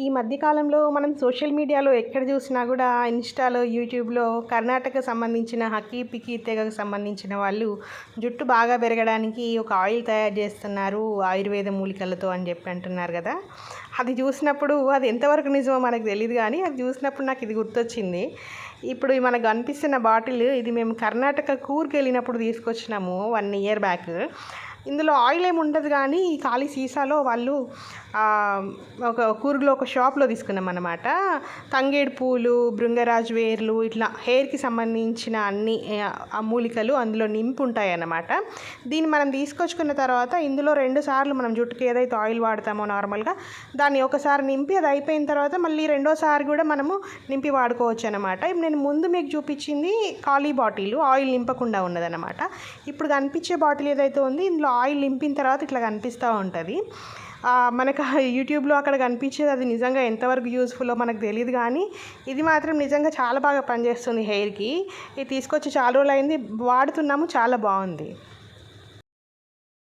ఈ మధ్యకాలంలో మనం సోషల్ మీడియాలో ఎక్కడ చూసినా కూడా ఇన్స్టాలో యూట్యూబ్లో కర్ణాటక సంబంధించిన హకీ పికి తెగకు సంబంధించిన వాళ్ళు జుట్టు బాగా పెరగడానికి ఒక ఆయిల్ తయారు చేస్తున్నారు ఆయుర్వేద మూలికలతో అని చెప్పి అంటున్నారు కదా. అది చూసినప్పుడు అది ఎంతవరకు నిజమో మనకు తెలియదు కానీ అది చూసినప్పుడు నాకు ఇది గుర్తొచ్చింది. ఇప్పుడు మనకు కనిపిస్తున్న బాటిల్ ఇది మేము కర్ణాటక కూర్కి వెళ్ళినప్పుడు తీసుకొచ్చినాము వన్ ఇయర్ బ్యాక్. ఇందులో ఆయిల్ ఏమి ఉండదు కానీ ఈ ఖాళీ సీసాలో వాళ్ళు ఒక కూర్గులో ఒక షాప్లో తీసుకున్నాం అనమాట తంగేడు పూలు బృంగరాజ్ వేర్లు ఇట్లా హెయిర్కి సంబంధించిన అన్ని మూలికలు అందులో నింపి ఉంటాయి అన్నమాట దీన్ని మనం తీసుకొచ్చుకున్న తర్వాత ఇందులో రెండు సార్లు మనం జుట్టుకి ఏదైతే ఆయిల్ వాడతామో నార్మల్గా దాన్ని ఒకసారి నింపి అది అయిపోయిన తర్వాత మళ్ళీ రెండోసారి కూడా మనము నింపి వాడుకోవచ్చు అనమాట ఇప్పుడు నేను ముందు మీకు చూపించింది ఖాళీ బాటిల్ ఆయిల్ నింపకుండా ఉన్నదన్నమాట. ఇప్పుడు కనిపించే బాటిల్ ఏదైతే ఉంది ఇందులో ఆయిల్ నింపిన తర్వాత ఇట్లా కనిపిస్తూ ఉంటుంది. మనకు యూట్యూబ్లో అక్కడ కనిపించేది అది నిజంగా ఎంతవరకు యూస్ఫుల్లో మనకు తెలియదు కానీ ఇది మాత్రం నిజంగా చాలా బాగా పనిచేస్తుంది హెయిర్కి. ఇది తీసుకొచ్చి చాలా రోజులు అయింది వాడుతున్నాము చాలా బాగుంది.